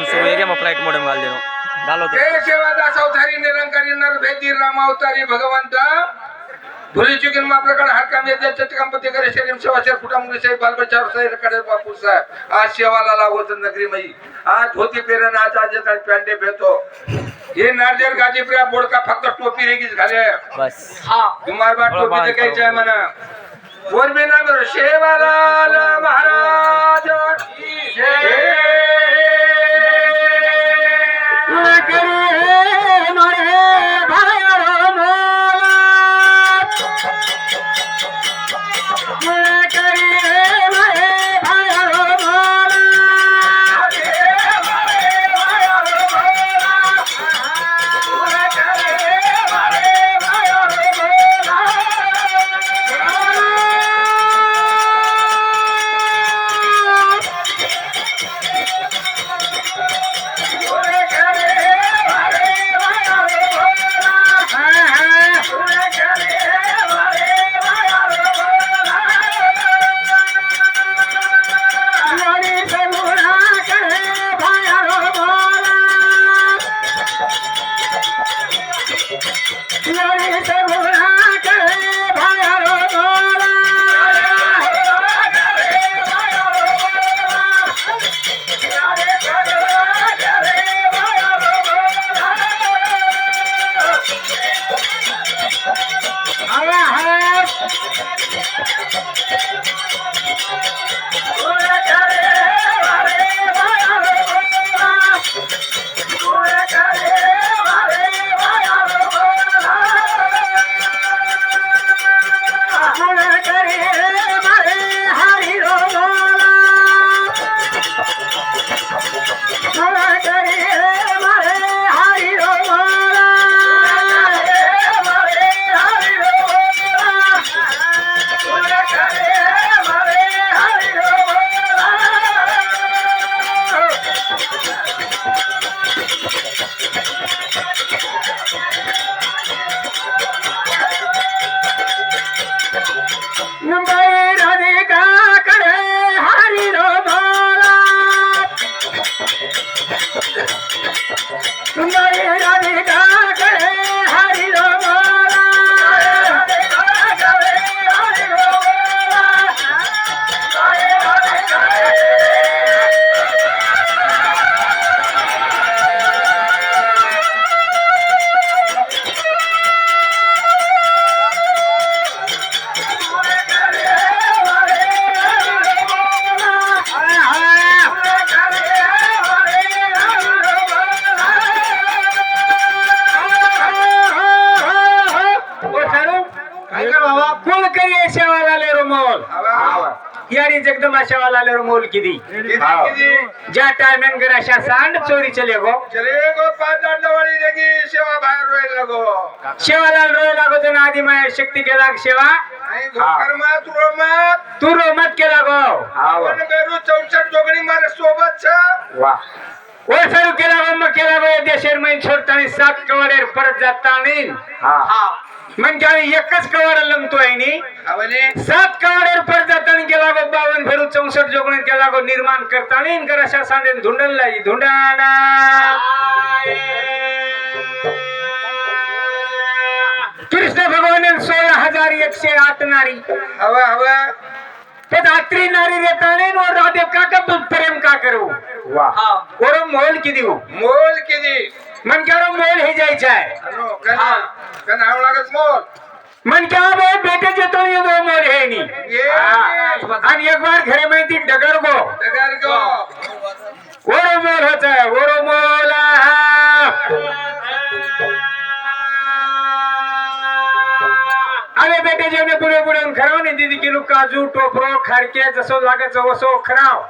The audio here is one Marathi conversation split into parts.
फोन सुरू. आहे मग फ्लाईट मोडम घाल देणं घालो तो जय सेवादास अवतारी निरंकारी नरभेदी राम अवतारी भगवंता. भुली चुकीन मग आपल्याकडे हात काम येते चटकंपती करे शरीर कुटुंब साहेब बालबच्चा साहेबकडे बापू साहेब. आज सेवाला लावत नगरी मई. आज धोती पेरण आज आज पॅन्टे भेटतो हे नारदेर गाजी प्रिया बोडका फक्त टोपी रेगीच घाले. बस. तुम्हाला बा थोडं टोपी बाहेर कायचं आहे म्हणा वर बी ना शेवालाल महाराज. की जय. Americans! यारी जगदमा शेवाला आले रो मोल किती? ज्या टायमेन गराशा सांड चोरी चले गो. चले गो पाच रेगी सेवा बाहेर रोईल लगो. शेवाला रोय लागतो ना आधी माया शक्ती केला सेवा नाही कर्मात रोमात. तू रो मत केला गो. बेरू चौसष्ट जोगणी मारे सोबत छ. वा. केला गो मग केला गो देशेर मैन सोडतानी सात कवाडेर परत जातानी. म्हणजे आम्ही एकच कवाड लंगतोय सात कवाडेर परत जातानी गेला गो बावन फेरू चौसष्ट जोगणी केला गो निर्माण करतानी गराशा सांडे धुंडल लाई धुंडाना कृष्ण भगवान सोळा हजार एकशे आठ नारी. हवा हवा. ते रात्री नारी देताने और राधे का का तू प्रेम का करू? वाह और मोल की देऊ मोल किती? मन रो मोल ही जायचा है. लागत मन क्या बे बेटे जे तो ये दो मोल है. नी एक बार घरे में ती डगर गो. डगर गो. ओरो मोल होता है. ओरो मोल अरे बेटे जेवणे पुढे पुढे खराव नाही दीदी किलो काजू टोपरो खारके जसं लागायचं वसो खराव.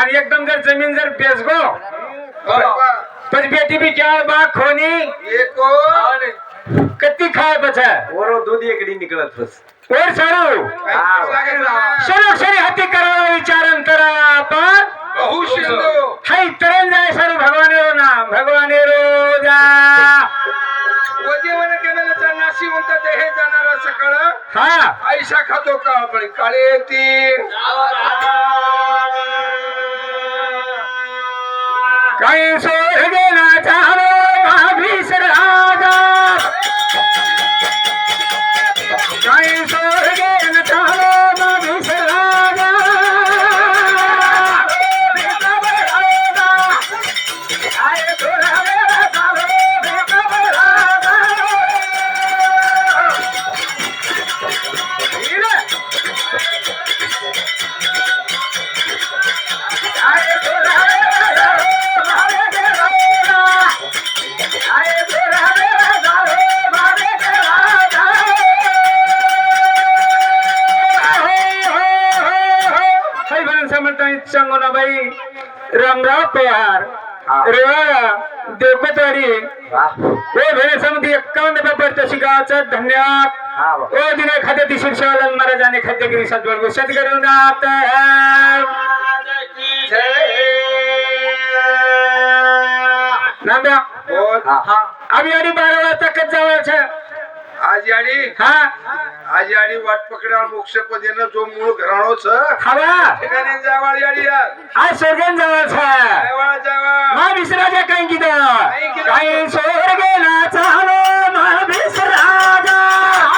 आणि एकदम जर जमीन जर बेसगो बाबा तर बेटी भी क्या बा खोनी एको खाय बचा ओरो दूध एकडी निकळत बस. और सारू? शरीर शरीर हाती करावा विचारन करा आपण. बहु सिंधू. हाय तरन जाय सारू भगवान रो नाम भगवान रो जा. वजीवन केलेल्याचा नाशी म्हणतात ते हे जाणारा सकळ हा. आयशा खातो का आपण? काळे तीन. काही स्वर्ग ना धन्यवाद. ओ दिने महाराजाने सद्वळ घोषित करून नांद्या. आम्ही आणि बारा वाजता कच जावायचं आज याडी हा. आज याडी वाट पकड्या मोक्ष पदेनं जो मूळ घराणोच. हवा ठिकाणी जावाळ याडी यार आज स्वर्गन जावायचं जावाळ जावाळ. मा विसराजा काही किदा काही स्वर्गेला चालो मा विसराजा Ah!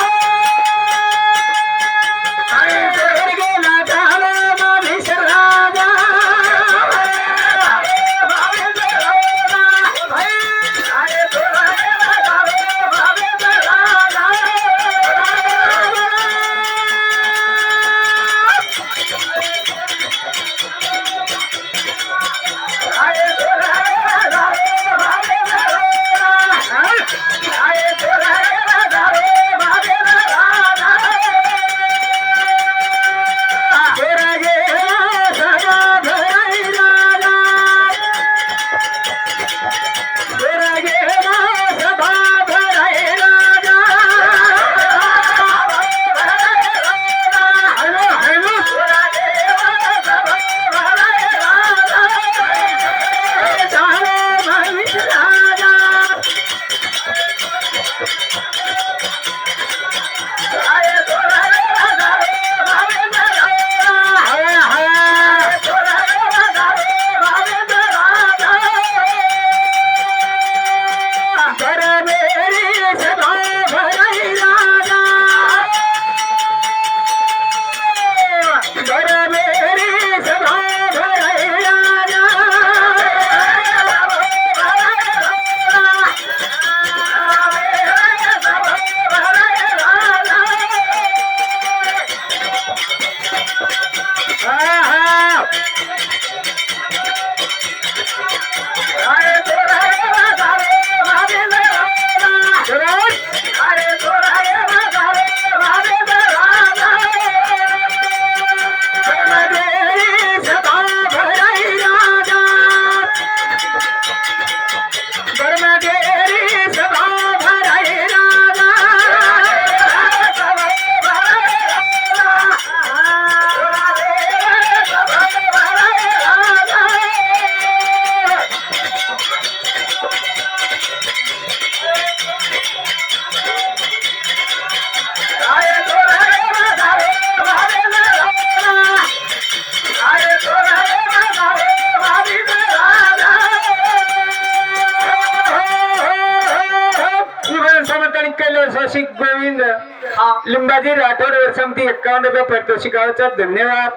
पारितोषिकाचा धन्यवाद.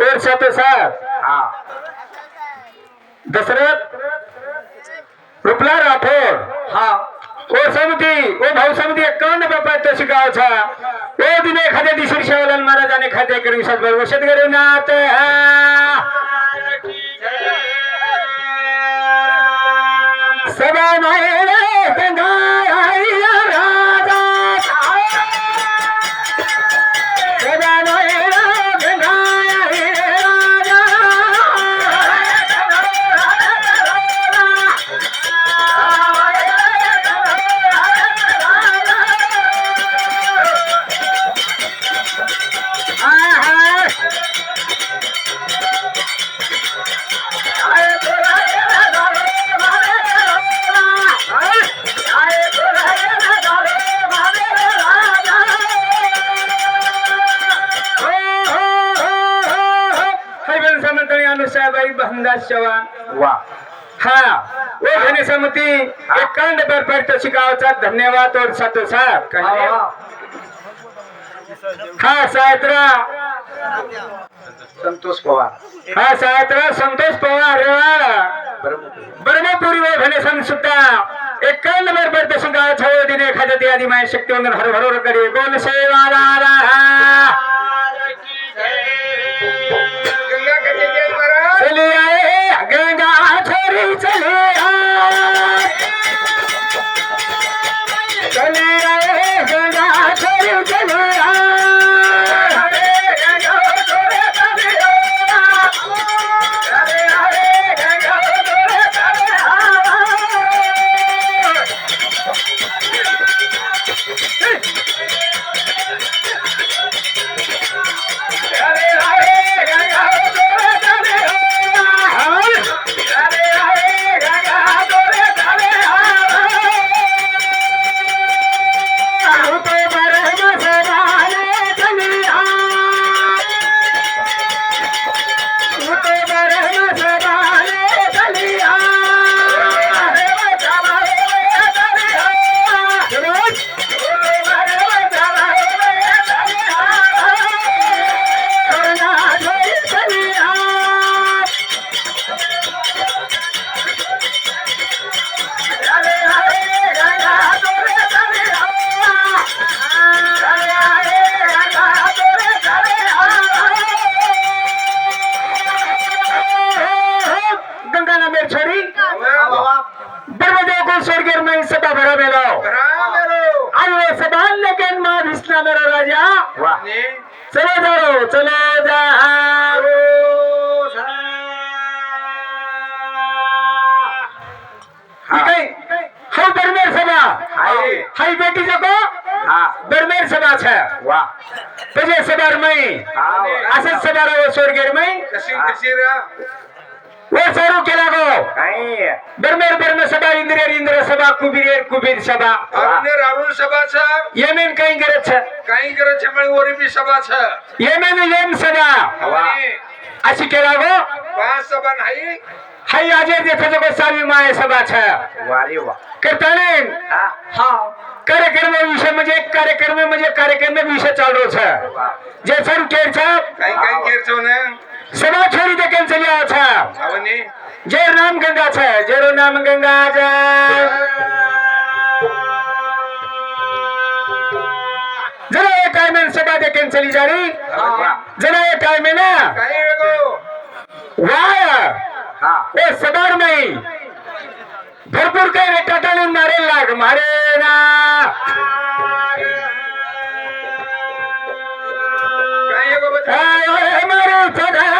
और साथ साथ दशरथ रुपला राठोड. हा. ओ समिती ओ भाऊ समिती एकावन्न रुपये पारितोषिकाचा ओ दिने एखाद्या दिवशी शिवलाल महाराजाने खाद्य करून विश्वास वशत करूनात सभा माये गंगा बहनदास चव्हाण वा. हा. ओ गणेशमती एकांड पर पडतो शिकावचा धन्यवाद और सातो साथ हा सायत्रा. संतोष पवार. हा सायत्रा संतोष पवार ब्रह्मपुरी. व घनसम सुद्धा एकांड पर पडतो शिकाव छव दिने खाजती आदि माय शक्ती वंदन हर हरकडे बोल सेवादारा असंच सदाराव सोरगेर मै वे चालू केला गो. बर्मेर बर्म सभा इंद्रेर इंद्र सभा कुबीरेर कुबीर सभा. अरुणेर अरुण सभा छ येमेन काही गरज छ? काही गरज छ मळी ओरिपी सभा छ येमेन येम सभा. अशी केला गो. पाच सभा नाही. है आजे देखो सारी गोस्वामी माय सभा छ वारे वा करताने हां? कार्यक्रम विषय म्हणजे कार्यक्रम म्हणजे कार्यक्रम विषय चालू हो छ जे सर केर छ काही काही केर छ सभा छोड़ी दे कन चली आ छ आवने जय राम गंगा छ जय नाम गंगा जय। जरा ये टाइम में सभा दे कन चली जा रही जरा ये टाइम में ना। हे. सदार नाही. भरपूर काही रेटाटाने मारेल लाग मारे ना. मारे सदा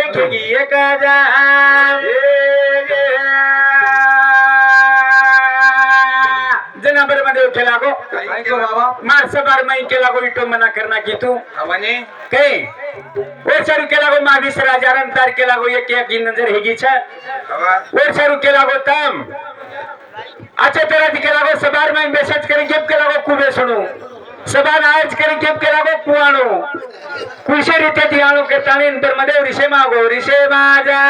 एक एक जनाबरमध्ये केला गो मार्स बार मै केला गो इटो मना करना की तू. हवाने काही वर्षारू केला गो महाभिस राजा तार केला गो एक एक नजर हेगी छ. हवा वर्षारू केला गो तम. अच्छा तेरा केला गो सबार में मैसेज करी गेप केला गो कुबे सुनु सबार आज करी गेप केला गो कुआणो कुशे रीते ती आणो के ताणे नंतर मध्ये रिशे मागो रिशे माझा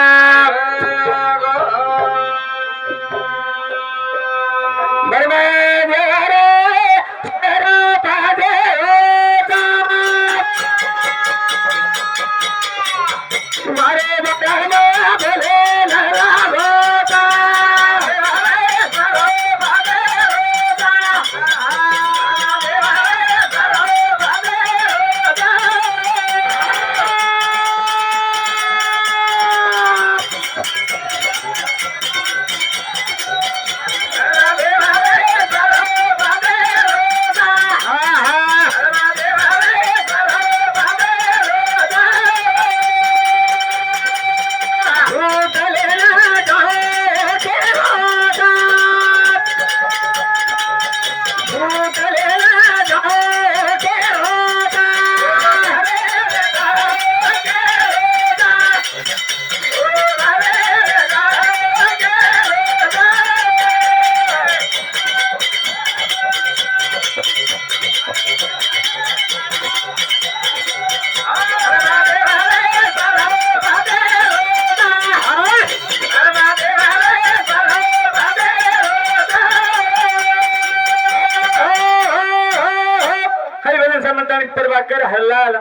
प्रभाकर हल्लाल.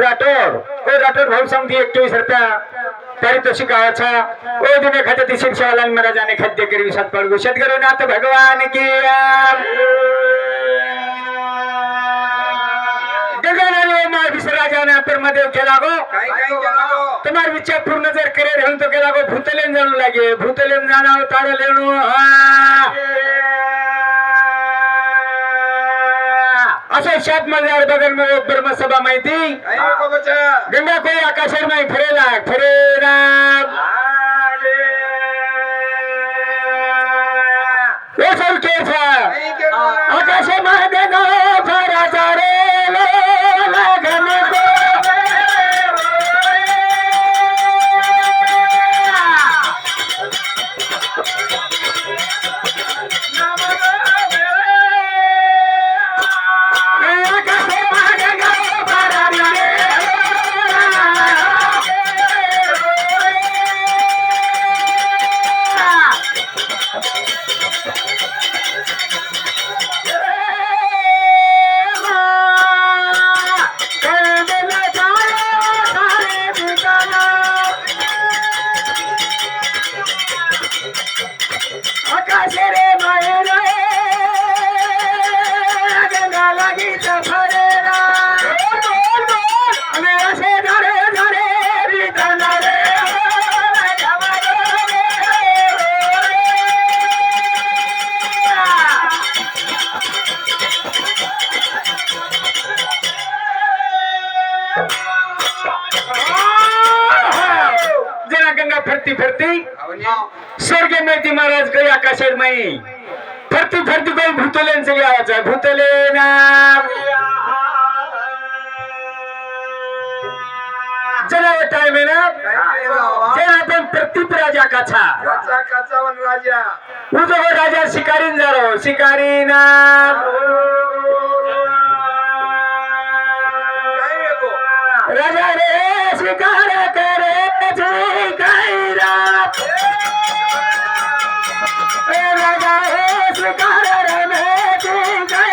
राठोड. ओ राठोड भाऊ समधी एकवीस रुपया. पारितोषिक गावाचा ओ दिने खाते ती शिक्षावाला महाराजाने खाद्य करी सात पडगू. शेतकरी नाथ भगवान की राजाने परमदेव केला गो. तुम्हार विचार पूर्ण जर करे राहून तो केला गो. भूतलेन जाणू लागे भूतलेन जाणं तारा लेणू. हा. असं शात मध्ये ब्रह्मसभा माहिती. गंगा कोई आकाशर में फिरेला फिरेला राजा काचा काचावन राजा. शिकारीन जारो. शिकारीन. राजा रे शिकार करे शिकाईरा ए राजा रे शिकार रे शिकार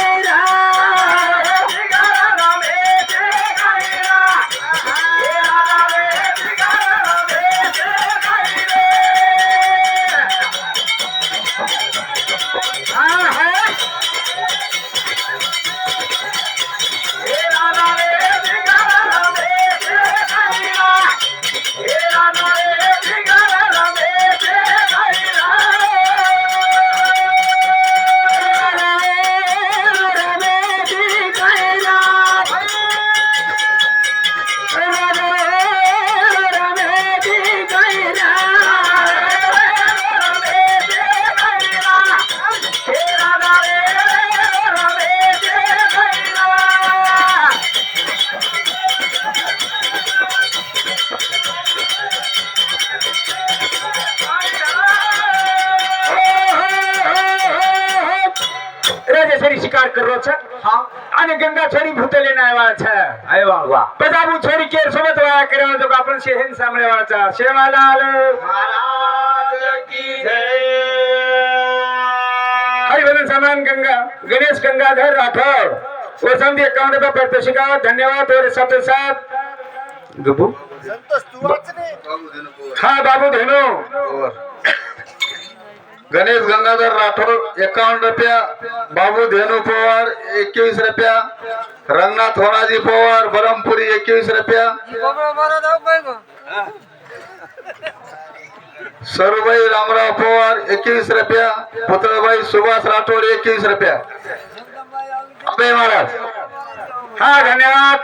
शेहेन सामने वाचा शेवाला आलं महाराज की जय. हरिभजन समान गंगा गणेश गंगाधर राठौर वो समझी एकावन्न रुपये पारितोषिका धन्यवाद और साथ साथ गबू हा बाबू धेनू. गणेश गंगाधर राठोड एकावन्न रुपया. बाबू धेनू पवार एकवीस रुपया. रंगनाथ होणाजी पवार बरमपुरी एकवीस रुपया. सरुबाई रामराव पवार एकवीस रुपया. पुतळबाई सुभाष राठोड एकवीस रुपया. अभय महाराज. हा धन्यवाद.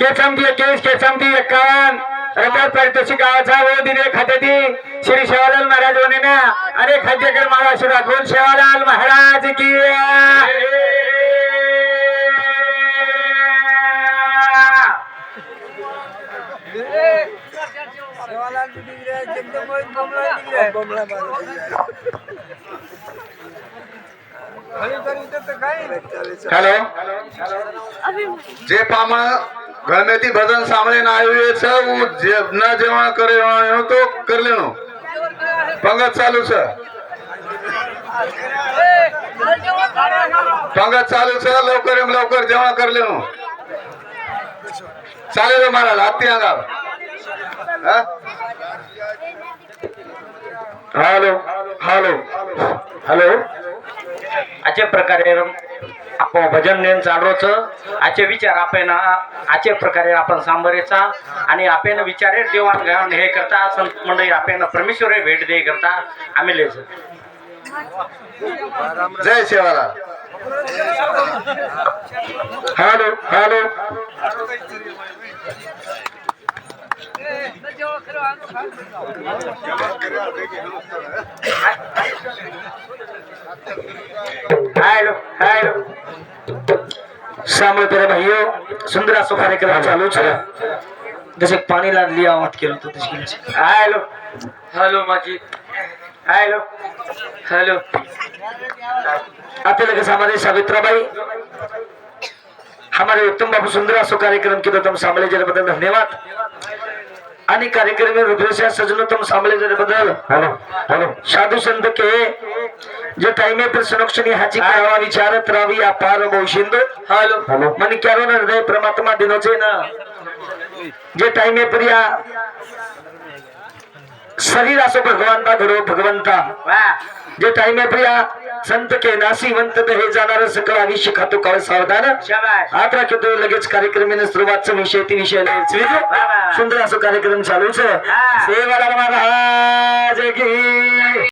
केसमती एकवीस केसमती एकावन्न. रुपये पारितोषिक गावाचा व खात्यातील. શ્રી સેવાલાલ મહારાજ વનીના ખાદ્ય કર મારા શ્રી રાઘવન સેવાલાલ મહારાજ કી જે પામણ ગમે તે ભજન સાંભળીને આવ્યું છે, હું જે ન જેવા કરે તો કરી લેણું. पंगत चालू सर. पंगत चालू सर. लवकर लवकर. जेवण करले हो. चालेल हो महाराज हत्ती अंगाव हॅलो. हॅलो. हॅलो. अशा प्रकारे आपण भजन नेन चालवचं आचे विचार आपण आचे प्रकारे आपण सांबरेचा आणि आपण विचारे देवाण घेवाण हे करता. संत मंडळी आपण परमेश्वर भेट दे करता. आम्ही लेच जय शिवाला. Hello hello. हेलो हेलो सामने तेरे भाइयों सुंदर सो कार्यक्रम चालू છે जसे पाणीला लिया आवाज केलं होतं तशी हॅलो। हॅलो माझी हॅलो। हॅलो। आते लगे हमारे सावित्राबाई हमारे उत्तम बाबू सुंदर असो कार्यक्रम केला तुम सांभळे बद्दल धन्यवाद। आणि कार्यक्रम में रुद्रशा सजनो तुम सांभळे बद्दल हॅलो हॅलो. साधू संत के जे टाइमे पर सुनक्षणी हाची करावा विचारत रावी अपार बहुशिंद हॅलो. हॅलो. मन क्यारो न हृदय परमात्मा दिनोचे ना. जे टाइमे पर या शरीर असो भगवंता घडो भगवंता. जे टाइमे पर या संत के नासीवंत हे जाणार सकळ आयुष्य खातो काळ सावधान. आत राखतो लगेच कार्यक्रमाने सुरुवातचा विषय ती विषय सुंदर असो कार्यक्रम चालूच सेवा महाराज की.